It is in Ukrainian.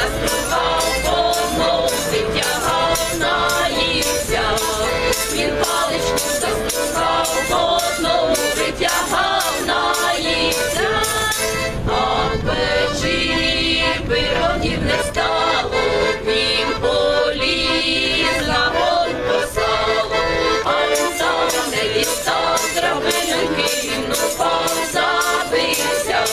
заспівав помов, відтягав наївся, він паличку заспівав одному, витягав наївся, а печі пирогів не стало, він поліз на гон а не відстав, травинки він упав, забився.